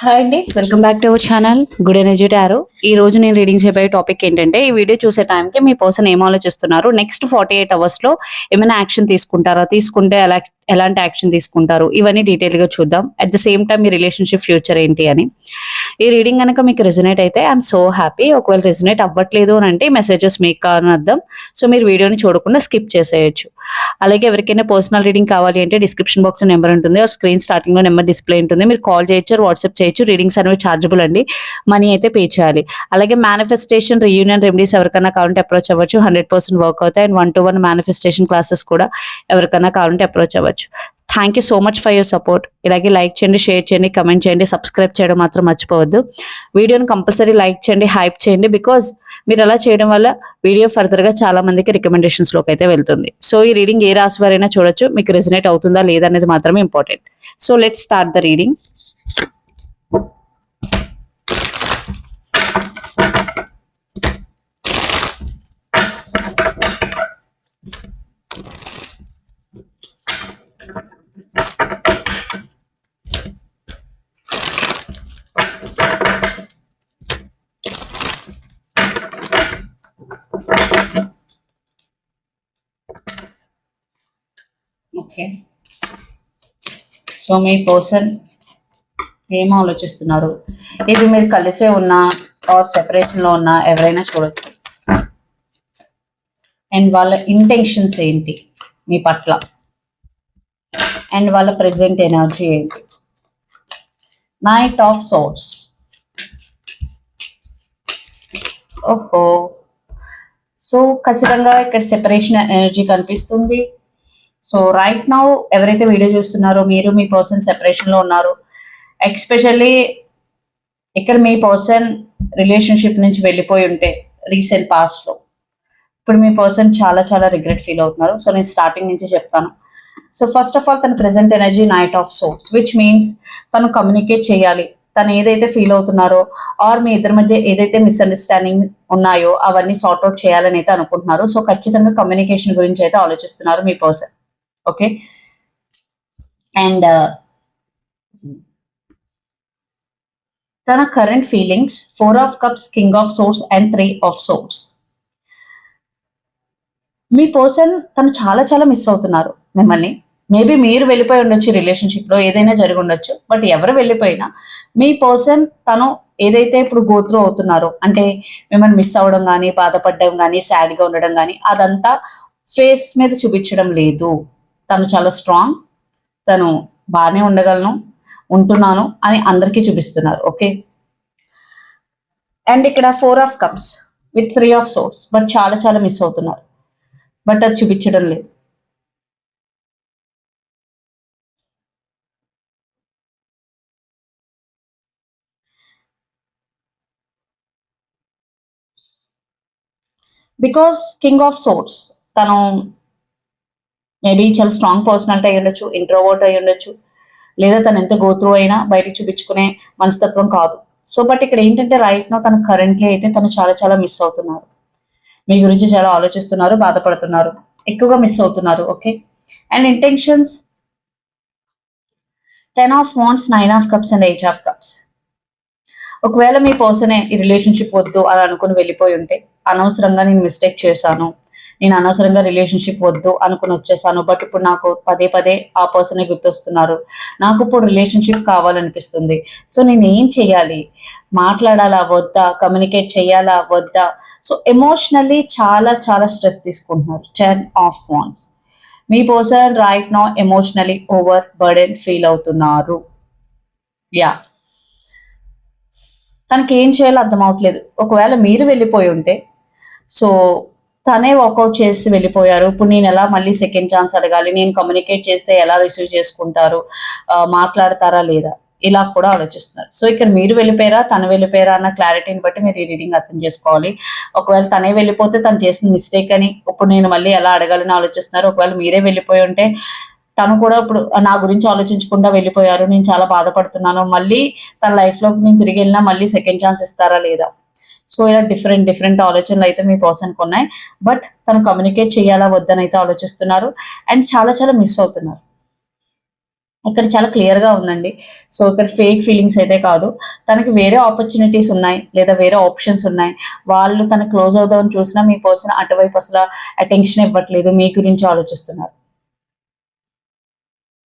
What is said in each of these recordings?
Hi అండి. Welcome back to our channel good energy tarot ఈ రోజు నేను రీడింగ్ చేయబోయే టాపిక్ ఏంటంటే ఈ వీడియో చూసే టైంకి మీ పర్సన్ ఏం ఆలోచిస్తున్నారు? నెక్స్ట్ ఫార్టీ ఎయిట్ అవర్స్లో ఏమైనా యాక్షన్ తీసుకుంటారా? తీసుకుంటే ఎలా ఎలాంటి యాక్షన్ తీసుకుంటారు? ఇవన్నీ డీటెయిల్గా చూద్దాం. అట్ ద సేమ్ టైం మీ రిలేషన్షిప్ ఫ్యూచర్ ఏంటి అని. ఈ రీడింగ్ కనుక మీకు రెజనేట్ అయితే ఐఎమ్ సో హ్యాపీ ఒకవేళ రెజనేట్ అవ్వట్లేదు అని అంటే మెసేజెస్ మీకు అని అర్థం. సో మీరు వీడియోని చూడకుండా స్కిప్ చేసేయచ్చు. అలాగే ఎవరికైనా పర్సనల్ రీడింగ్ కావాలి అంటే డిస్క్రిప్షన్ బాక్స్ నెంబర్ ఉంటుంది. స్క్రీన్ స్టార్టింగ్లో నెంబర్ డిస్ప్లే ఉంటుంది. మీరు కాల్ చేయొచ్చు వాట్సాప్ చేయొచ్చు. రీడింగ్స్ అనేవి చార్జబుల్ అండి. మనీ అయితే పే చేయాలి. అలాగే మేనిఫెస్టేషన్ రీయూనియన్ రెమెడీస్ ఎవరికైనా కావాలంటే అప్రోచ్ అవ్వచ్చు. హండ్రెడ్ పర్సెంట్ వర్క్ అవుతాయి. And one to one manifestation classes కూడా ఎవరికైనా కావాలంటే అప్రోచ్ అవ్వచ్చు. Thank you so much for your support ఇలాగే లైక్ చేయండి షేర్ చేయండి కమెంట్ చేయండి సబ్స్క్రైబ్ చేయడం మాత్రం మర్చిపోవద్దు. వీడియోని కంపల్సరీ లైక్ చేయండి హైప్ చేయండి బికాజ్ మీరు అలా చేయడం వల్ల వీడియో ఫర్దర్గా చాలా మందికి రికమెండేషన్స్లోకి అయితే వెళ్తుంది. సో ఈ రీడింగ్ ఏ రాశి వారైనా చూడొచ్చు మీకు రెజినేట్ అవుతుందా లేదా అనేది మాత్రమే important so let start the reading okay. So me person ఏం ఆలోచిస్తున్నారు? ఇది మీరు కలిసే ఉన్నా ఆర్ సెపరేషన్లో ఉన్నా ఎవరైనా చూడొచ్చు. అండ్ వాళ్ళ ఇంటెన్షన్స్ ఏంటి? మీ పట్ల. అండ్ వాళ్ళ ప్రజెంట్ ఎనర్జీ ఏంటి? నైట్ ఆఫ్ సోర్స్ ఓహో. సో ఖచ్చితంగా ఇక్కడ సెపరేషన్ ఎనర్జీ కనిపిస్తుంది. సో రైట్ నౌ ఎవరైతే వీడియో చూస్తున్నారో మీరు మీ పర్సన్ సెపరేషన్లో ఉన్నారు. ఎక్స్పెషల్లీ ఇక్కడ మీ పర్సన్ రిలేషన్షిప్ నుంచి వెళ్ళిపోయి ఉంటే రీసెంట్ పాస్ట్లో. ఇప్పుడు మీ పర్సన్ చాలా చాలా రిగ్రెట్ ఫీల్ అవుతున్నారు. సో నేను స్టార్టింగ్ నుంచి చెప్తాను. సో ఫస్ట్ ఆఫ్ ఆల్ తన present energy knight of swords which means తను కమ్యూనికేట్ చేయాలి. తను ఏదైతే ఫీల్ అవుతున్నారో ఆర్ మీ ఇద్దరి మధ్య ఏదైతే మిస్అండర్స్టాండింగ్ ఉన్నాయో అవన్నీ సార్ట్అవుట్ చేయాలని అయితే అనుకుంటున్నారు. సో ఖచ్చితంగా కమ్యూనికేషన్ గురించి అయితే ఆలోచిస్తున్నారు మీ పర్సన్ ఓకే అండ్ uh, తన current feelings four of cups king of swords and three of swords me person తను చాలా చాలా మిస్ అవుతున్నారు మిమ్మల్ని. మేబీ మీరు వెళ్ళిపోయి ఉండొచ్చు రిలేషన్షిప్లో ఏదైనా జరిగి ఉండొచ్చు. బట్ ఎవరు వెళ్ళిపోయినా మీ పర్సన్ తను ఏదైతే ఇప్పుడు గోత్రూ అవుతున్నారో అంటే మిమ్మల్ని మిస్ అవ్వడం కానీ బాధపడడం కానీ సాడ్గా ఉండడం కానీ అదంతా ఫేస్ మీద చూపించడం లేదు. తను చాలా స్ట్రాంగ్ తను బాగానే ఉండగలను ఉంటున్నాను అని అందరికీ చూపిస్తున్నారు ఓకే అండ్ ఇక్కడ four of cups with three of swords but చాలా చాలా మిస్ అవుతున్నారు. బట్ అది చూపించడం లేదు. బికాస్ కింగ్ ఆఫ్ సోర్స్ తను మేబీ చాలా స్ట్రాంగ్ పర్సనాలిటీ అయి ఉండొచ్చు ఇంట్రోవర్ట్ అయి ఉండొచ్చు లేదా తను ఎంత గోత్రూ అయినా బయటకు చూపించుకునే మనస్తత్వం కాదు. సో బట్ ఇక్కడ ఏంటంటే రైట్ నో తను కరెంట్లీ అయితే తను చాలా చాలా మిస్ అవుతున్నారు. మీ గురించి చాలా ఆలోచిస్తున్నారు బాధపడుతున్నారు ఎక్కువగా మిస్ అవుతున్నారు okay and intentions ten of wands nine of cups and eight of cups ఒకవేళ మీ పర్సనే ఈ రిలేషన్షిప్ వద్దు అని అనుకుని వెళ్ళిపోయి ఉంటే అనవసరంగా నేను మిస్టేక్ చేశాను నేను అనవసరంగా రిలేషన్షిప్ వద్దు అనుకుని వచ్చేసాను. బట్ ఇప్పుడు నాకు పదే పదే ఆ పర్సనే గుర్తొస్తున్నారు నాకు ఇప్పుడు రిలేషన్షిప్ కావాలనిపిస్తుంది. సో నేను ఏం చేయాలి? మాట్లాడాలా? వద్దా? కమ్యూనికేట్ చేయాలా? వద్దా? సో ఎమోషనల్లీ చాలా చాలా స్ట్రెస్ తీసుకుంటున్నారు. Ten of wands me person right now emotionally over burden feel అవుతున్నారు. యా తనకి ఏం చేయాలో అర్థం అవట్లేదు. ఒకవేళ మీరు వెళ్ళిపోయి ఉంటే సో తనే వర్కౌట్ చేసి వెళ్ళిపోయారు. ఇప్పుడు నేను ఎలా మళ్ళీ సెకండ్ ఛాన్స్ అడగాలి? నేను కమ్యూనికేట్ చేస్తే ఎలా రిసీవ్ చేసుకుంటారు? మాట్లాడతారా లేదా? ఇలా కూడా ఆలోచిస్తున్నారు. సో ఇక్కడ మీరు వెళ్ళిపోయారా? తను వెళ్ళిపోయారా అన్న క్లారిటీని బట్టి మీరు ఈ రీడింగ్ అర్థం చేసుకోవాలి. ఒకవేళ తనే వెళ్ళిపోతే తను చేసిన మిస్టేక్ అని ఇప్పుడు నేను మళ్ళీ ఎలా అడగాలని ఆలోచిస్తున్నారు? ఒకవేళ మీరే వెళ్ళిపోయి ఉంటే తను కూడా ఇప్పుడు నా గురించి ఆలోచించకుండా వెళ్ళిపోయారు. నేను చాలా బాధపడుతున్నాను. మళ్ళీ తన లైఫ్లోకి నేను తిరిగి వెళ్ళినా మళ్ళీ సెకండ్ ఛాన్స్ ఇస్తారా లేదా? సో ఇలా డిఫరెంట్ డిఫరెంట్ ఆలోచనలు అయితే మీ పర్సన్కి ఉన్నాయి. బట్ తను కమ్యూనికేట్ చేయాలా వద్దని అయితే ఆలోచిస్తున్నారు. అండ్ చాలా చాలా మిస్ అవుతున్నారు. ఇక్కడ చాలా క్లియర్గా ఉందండి. సో ఇక్కడ ఫేక్ ఫీలింగ్స్ అయితే కాదు. తనకి వేరే ఆపర్చునిటీస్ ఉన్నాయి లేదా వేరే ఆప్షన్స్ ఉన్నాయి. వాళ్ళు తన క్లోజ్ అవుదామని చూసినా మీ పర్సన్ అటువైపు అసలు అటెన్షన్ ఇవ్వట్లేదు. మీ గురించి ఆలోచిస్తున్నారు.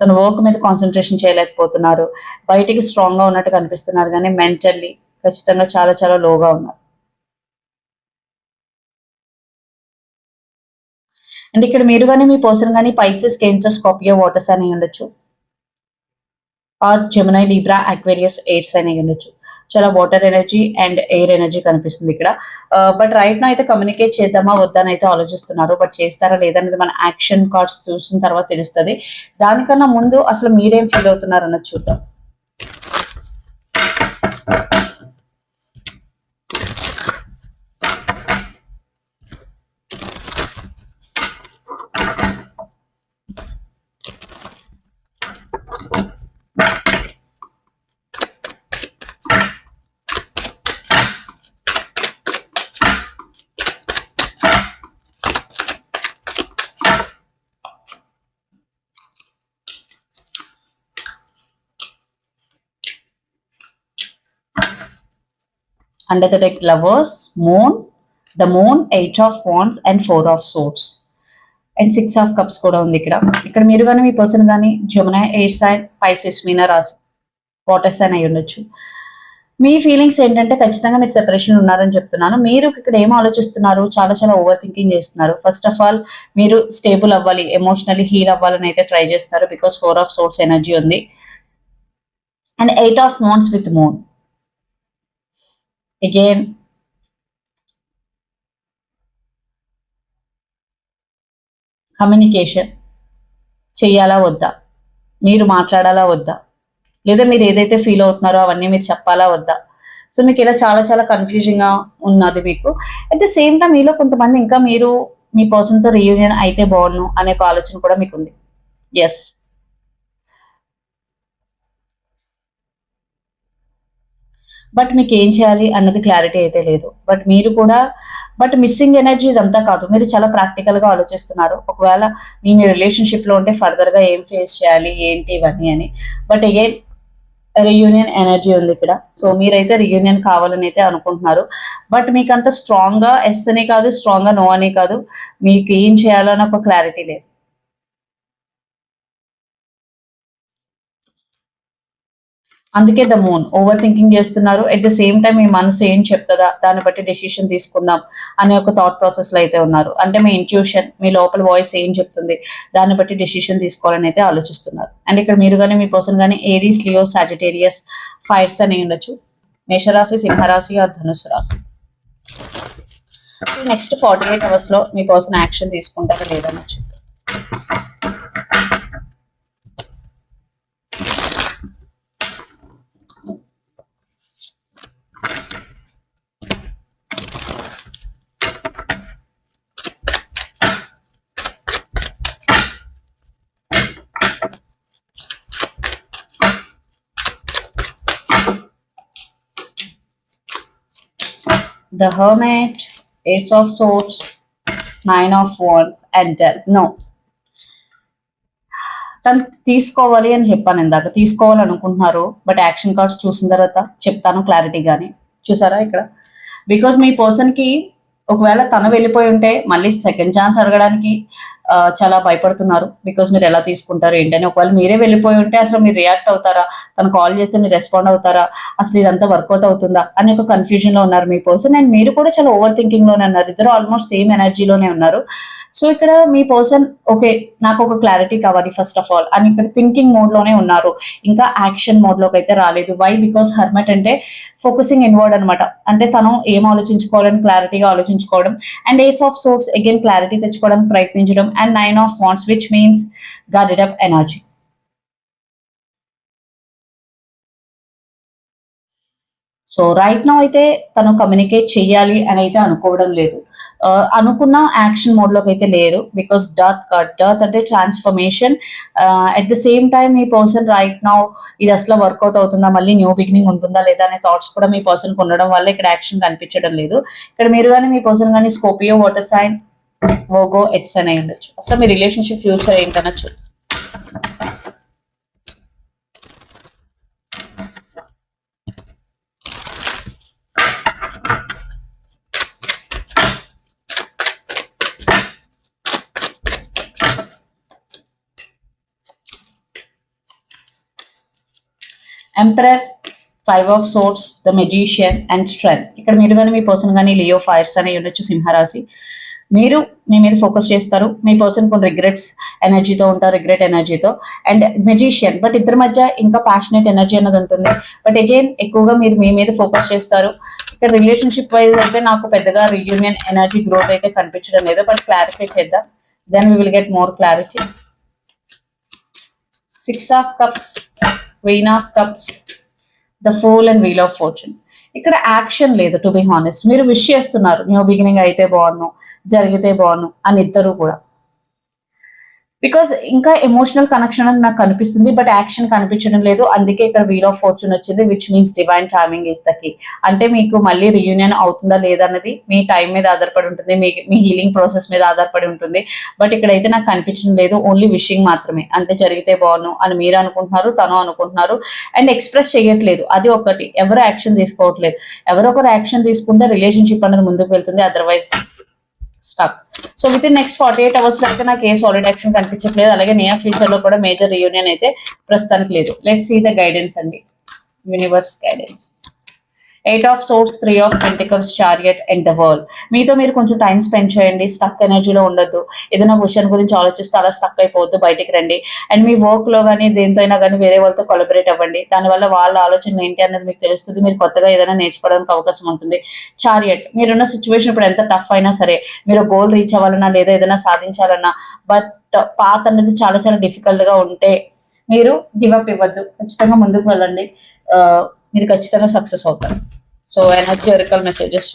తన వర్క్ మీద కాన్సన్ట్రేషన్ చేయలేకపోతున్నారు. బయటికి స్ట్రాంగ్గా ఉన్నట్టు కనిపిస్తున్నారు. కానీ మెంటల్లీ ఖచ్చితంగా చాలా చాలా లోగా ఉన్నారు. అండ్ ఇక్కడ మీరు కానీ మీ పర్సన్ కానీ పైసెస్ కేన్సర్ స్కాపియో వాటర్స్ అని ఉండొచ్చు. Or Gemini Libra Aquarius airs అని ఉండొచ్చు. చాలా water energy and air energy కనిపిస్తుంది ఇక్కడ. బట్ రైట్ నా అయితే కమ్యూనికేట్ చేద్దామా వద్దా అని అయితే ఆలోచిస్తున్నారు. బట్ చేస్తారా లేదనేది మన యాక్షన్ కార్డ్స్ చూసిన తర్వాత తెలుస్తుంది. దానికన్నా ముందు అసలు మీరేం ఫీల్ అవుతున్నారు అన్నది చూద్దాం. Under the deck lovers moon the moon eight of wands and four of swords. And six of cups కూడా ఉంది ఇక్కడ. ఇక్కడ మీరు కానీ మీ పర్సన్ కానీ జమున ఎయిర్ సైన్ పైసెస్ మీనా రాజు వాటర్ సైన్ అయి ఉండొచ్చు. మీ ఫీలింగ్స్ ఏంటంటే ఖచ్చితంగా మీరు సెపరేషన్ ఉన్నారని చెప్తున్నాను. మీరు ఇక్కడ ఏం ఆలోచిస్తున్నారు? చాలా చాలా ఓవర్ థింకింగ్ చేస్తున్నారు. ఫస్ట్ ఆఫ్ ఆల్ మీరు స్టేబుల్ అవ్వాలి ఎమోషనల్లీ హీల్ అవ్వాలని అయితే ట్రై చేస్తారు because four of swords energy ఉంది. And eight of wands with moon again. Communication చెయ్యాలా వద్దా? మీరు మాట్లాడాలా వద్దా? లేదా మీరు ఏదైతే ఫీల్ అవుతున్నారో అవన్నీ మీరు చెప్పాలా వద్దా? సో మీకు ఇలా చాలా చాలా కన్ఫ్యూజింగ్గా ఉన్నది మీకు. అట్ ద సేమ్ టైం మీలో కొంతమంది ఇంకా మీరు మీ పర్సన్తో రీయూనియన్ అయితే బాగుండు అనే ఒక ఆలోచన కూడా మీకు ఉంది ఎస్ బట్ మీకు ఏం చేయాలి అన్నది క్లారిటీ అయితే లేదు. బట్ మీరు కూడా బట్ మిస్సింగ్ ఎనర్జీ ఇదంతా కాదు. మీరు చాలా ప్రాక్టికల్గా ఆలోచిస్తున్నారు. ఒకవేళ మీ రిలేషన్షిప్లో ఉంటే ఫర్దర్గా ఏం ఫేస్ చేయాలి ఏంటి ఇవన్నీ అని. బట్ అగైన్ రియూనియన్ ఎనర్జీ ఉంది ఇక్కడ. సో మీరైతే రియూనియన్ కావాలని అయితే అనుకుంటున్నారు. బట్ మీకు అంత స్ట్రాంగ్గా ఎస్ అనే కాదు స్ట్రాంగ్గా నో అనే కాదు. మీకు ఏం చేయాలో అని ఒక క్లారిటీ లేదు. అందుకే ద మూన్. ఓవర్ థింకింగ్ చేస్తున్నారు. ఎట్ ద సేమ్ టైం మీ మనసు ఏం చెప్తుందా? దాన్ని బట్టి డెసిషన్ తీసుకుందాం అనే ఒక థాట్ ప్రాసెస్లో అయితే ఉన్నారు. అంటే మీ ఇంట్యూషన్ మీ లోపల వాయిస్ ఏం చెప్తుంది? దాన్ని బట్టి డెసిషన్ తీసుకోవాలని అయితే ఆలోచిస్తున్నారు. అండ్ ఇక్కడ మీరు కానీ మీ పర్సన్ కానీ ఏరీస్ లియో సాజిటేరియస్ ఫైర్స్ అని ఉండొచ్చు. మేషరాశి సింహరాశి ఆ ధనుసు రాశి. నెక్స్ట్ ఫార్టీ ఎయిట్ అవర్స్లో మీ పర్సన్ యాక్షన్ తీసుకుంటారా లేదని చెప్పి. The hermit, ace of swords, nine of wands, and death. No. తను తీసుకోవాలి అని చెప్పాను ఇందాక తీసుకోవాలనుకుంటున్నారు బట్ యాక్షన్ కార్డ్స్ చూసిన తర్వాత చెప్తాను క్లారిటీ కానీ చూసారా ఇక్కడ బికాస్ మీ పర్సన్కి ఒకవేళ తను వెళ్ళిపోయి ఉంటే మళ్ళీ సెకండ్ ఛాన్స్ అడగడానికి చాలా భయపడుతున్నారు. బికాస్ మీరు ఎలా తీసుకుంటారు ఏంటని. ఒకవేళ మీరే వెళ్ళిపోయి ఉంటే అసలు మీరు రియాక్ట్ అవుతారా? తను కాల్ చేస్తే మీరు రెస్పాండ్ అవుతారా? అసలు ఇదంతా వర్కౌట్ అవుతుందా? అని ఒక కన్ఫ్యూజన్లో ఉన్నారు మీ పర్సన్ అండ్ మీరు కూడా చాలా ఓవర్ థింకింగ్లోనే ఉన్నారు. ఇద్దరు ఆల్మోస్ట్ సేమ్ ఎనర్జీలోనే ఉన్నారు. సో ఇక్కడ మీ పర్సన్ ఓకే నాకు ఒక క్లారిటీ కావాలి ఫస్ట్ ఆఫ్ ఆల్ అని ఇక్కడ థింకింగ్ మోడ్లోనే ఉన్నారు. ఇంకా యాక్షన్ మోడ్లోకి అయితే రాలేదు. వై బికాస్ హర్మట్ అంటే ఫోకసింగ్ ఇన్వర్డ్ అనమాట అంటే తను ఏం ఆలోచించుకోవాలని క్లారిటీగా ఆలోచించుకోవడం. And ace of swords again clarity తెచ్చుకోవడానికి ప్రయత్నించడం. And nine of wands, which means guarded up energy so right now అయితే తను కమ్యూనికేట్ చేయాలి అని అయితే అనుకోవడం లేదు. Uh, అనుకున్న యాక్షన్ మోడ్లోకి అయితే లేరు బికాస్ డర్త్ కట్ డర్త్ అంటే transformation at the same time me person right now ఇది అసలు వర్కౌట్ అవుతుందా మళ్ళీ న్యూ బిగినింగ్ ఉంటుందా లేదా అనే థాట్స్ కూడా మీ పర్సన్ ఉండడం వల్ల ఇక్కడ యాక్షన్ కనిపించడం లేదు. ఇక్కడ మీరు కానీ మీ పర్సన్ కానీ స్కోపియో వాటర్ సైన్ మోగో ఎట్స్ అని ఉండొచ్చు. అసలు మీ రిలేషన్షిప్ ఫ్యూచర్ ఏంటనొచ్చు చూద్దాం emperor five of swords the magician and strength ఇక్కడ మీరు కానీ మీ పర్సన్ కానీ లియో ఫైర్స్ అనే ఉండొచ్చు సింహరాశి. మీరు మీ మీద ఫోకస్ చేస్తారు. మీ పర్సన్ కొన్ని రిగ్రెట్స్ ఎనర్జీతో ఉంటారు రిగ్రెట్ ఎనర్జీతో అండ్ మెజిషియన్ బట్ ఇద్దరి మధ్య ఇంకా ప్యాషనేట్ ఎనర్జీ అన్నది ఉంటుంది. బట్ అగైన్ ఎక్కువగా మీరు మీ మీద ఫోకస్ చేస్తారు. ఇక్కడ రిలేషన్షిప్ వైజ్ అయితే నాకు పెద్దగా రియూనియన్ ఎనర్జీ గ్రోత్ అయితే కనిపించడం లేదు. బట్ క్లారిఫై చేద్దాం. Then we will get more clarity six of cups queen of cups the fool and wheel of fortune ఇక్కడ యాక్షన్ లేదు టు బి హానెస్ట్ మీరు విష్ చేస్తున్నారు న్యూ బిగినింగ్ అయితే బాగున్నాం జరిగితే బాగున్నాం అని ఇద్దరు కూడా. బికాస్ ఇంకా ఎమోషనల్ కనెక్షన్ అని నాకు కనిపిస్తుంది బట్ యాక్షన్ కనిపించడం లేదు. అందుకే ఇక్కడ వీల్ ఆఫ్ ఫార్చ్యూన్ వచ్చింది which means divine timing is అంటే మీకు మళ్ళీ రియూనియన్ అవుతుందా లేదా అన్నది మీ టైం మీద ఆధారపడి ఉంటుంది మీ మీ హీలింగ్ ప్రాసెస్ మీద ఆధారపడి ఉంటుంది. బట్ ఇక్కడైతే నాకు కనిపించడం లేదు ఓన్లీ విషింగ్ మాత్రమే. అంటే జరిగితే బాగున్నాను అని మీరు అనుకుంటున్నారు తను అనుకుంటున్నారు. అండ్ ఎక్స్ప్రెస్ చేయట్లేదు. అది ఒకటి. ఎవరు యాక్షన్ తీసుకోవట్లేదు. ఎవరో ఒకరు యాక్షన్ తీసుకుంటే రిలేషన్షిప్ అనేది ముందుకు వెళ్తుంది otherwise stuck so with in next forty eight అవర్స్లో అయితే నాకు ఏ సాలిడ్ యాక్షన్ కనిపించట్లేదు. అలాగే నియర్ ఫ్యూచర్లో కూడా మేజర్ రియూనియన్ అయితే ప్రస్తుతానికి లేదు. లెట్ సీ ద గైడెన్స్ అండి. Universe guidance eight of swords three of pentacles chariot and the world మీతో మీరు కొంచెం టైం స్పెండ్ చేయండి. స్టక్ ఎనర్జీలో ఉండొద్దు. ఏదైనా క్వశ్చన్ గురించి ఆలోచిస్తే అలా స్టక్ అయిపోవద్దు బయటికి రండి. అండ్ మీ వర్క్లో కానీ దేంతో అయినా కానీ వేరే వాళ్ళతో కొలబరేట్ అవ్వండి. దానివల్ల వాళ్ళ ఆలోచనలు ఏంటి అనేది మీకు తెలుస్తుంది. మీరు కొత్తగా ఏదైనా నేర్చుకోవడానికి అవకాశం ఉంటుంది. చారియట్ మీరున్న సిచ్యువేషన్ ఇప్పుడు ఎంత టఫ్ అయినా సరే మీరు గోల్ రీచ్ అవ్వాలన్నా లేదా ఏదైనా సాధించాలన్నా బట్ పాత అనేది చాలా చాలా డిఫికల్ట్గా ఉంటే మీరు గివప్ ఇవ్వద్దు. ఖచ్చితంగా ముందుకు వెళ్ళండి. Uh, మీరు ఖచ్చితంగా సక్సెస్ అవుతారు. So energical messages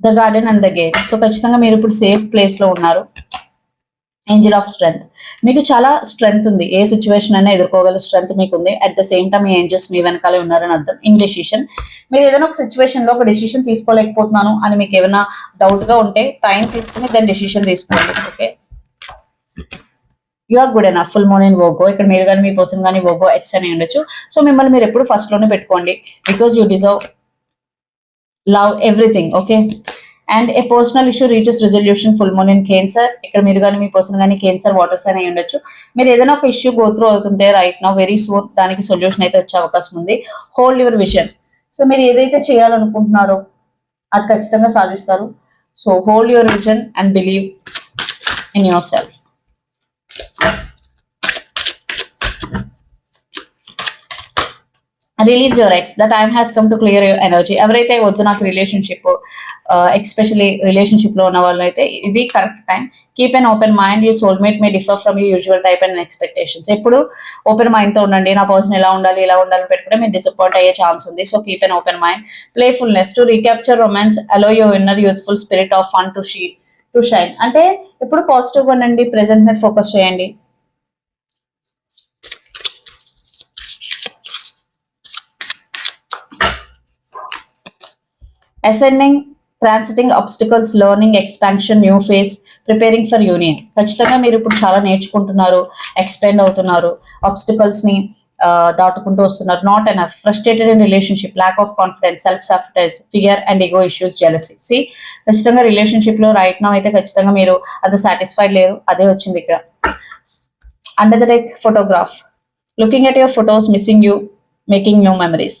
the garden and the gate so ఖచ్చితంగా మీరు ఇప్పుడు సేఫ్ ప్లేస్లో ఉన్నారు. ఏంజిల్ ఆఫ్ స్ట్రెంత్ మీకు చాలా స్ట్రెంత్ ఉంది. ఏ సిచ్యువేషన్ అయినా ఎదుర్కోగల స్ట్రెంత్ మీకు ఉంది. అట్ ద సేమ్ టైం మీ ఏంజల్స్ మీ వెనకాలే ఉన్నారని అర్థం. ఇన్ డెసిషన్ మీరు ఏదైనా ఒక సిచ్యువేషన్లో ఒక డెసిషన్ తీసుకోలేకపోతున్నాను అని మీకు ఏమైనా డౌట్గా ఉంటే టైం తీసుకుని దాని డెసిషన్ తీసుకోండి. Okay you are good enough full moon in ఇక్కడ మీరు కానీ మీ పర్సన్ కానీ ఓగో ఎక్స్ అని ఉండొచ్చు. సో మిమ్మల్ని మీరు ఎప్పుడు ఫస్ట్లోనే పెట్టుకోండి. Because you deserve love everything okay and a personal issue reaches resolution full moon in cancer ఇక్కడ మీరు కానీ మీ పర్సన్ కానీ కేన్సర్ వాటర్స్ అని ఉండొచ్చు. మీరు ఏదైనా ఒక ఇష్యూ గో త్రూ అవుతుంటే రైట్ నౌ వెరీ సూన్ దానికి సొల్యూషన్ అయితే వచ్చే అవకాశం ఉంది. హోల్డ్ యువర్ విజన్ సో మీరు ఏదైతే చేయాలనుకుంటున్నారో అది ఖచ్చితంగా సాధిస్తారు. So hold your vision and believe in yourself release your ex the time has come to clear your energy ఎవరైతే వద్దు నాకు రిలేషన్షిప్ ఎక్స్పెషలీ రిలేషన్షిప్లో ఉన్న వాళ్ళు అయితే ఇది correct time keep an open mind you soulmate may differ from you usual type and expectations ఎప్పుడు open మైండ్తో ఉండండి. నా పర్సన్ ఎలా ఉండాలి ఇలా ఉండాలి పెట్టుకుంటే మీరు డిసప్పాయింట్ అయ్యే ఛాన్స్ ఉంది. So keep an open mind playfulness to recapture romance allow your inner youthful spirit of fun to she to shine అంటే ఎప్పుడు పాజిటివ్ ఉండండి ప్రెసెంట్ మీద ఫోకస్ చేయండి. Ascending transiting obstacles learning expansion new phase preparing for union ఖచ్చితంగా మీరు ఇప్పుడు చాలా నేర్చుకుంటున్నారు ఎక్స్పెండ్ అవుతున్నారు. ఆబ్స్టికల్స్ని దాటుకుంటూ వస్తున్నారు. Not an frustrated in relationship lack of confidence self sabotage fear and ego issues jealousy C ఖచ్చితంగా రిలేషన్షిప్లో రైట్ నా అయితే ఖచ్చితంగా మీరు అది సాటిస్ఫైడ్ లేరు. అదే వచ్చింది ఇక్కడ. Under the deck photograph looking at your photos missing you making new memories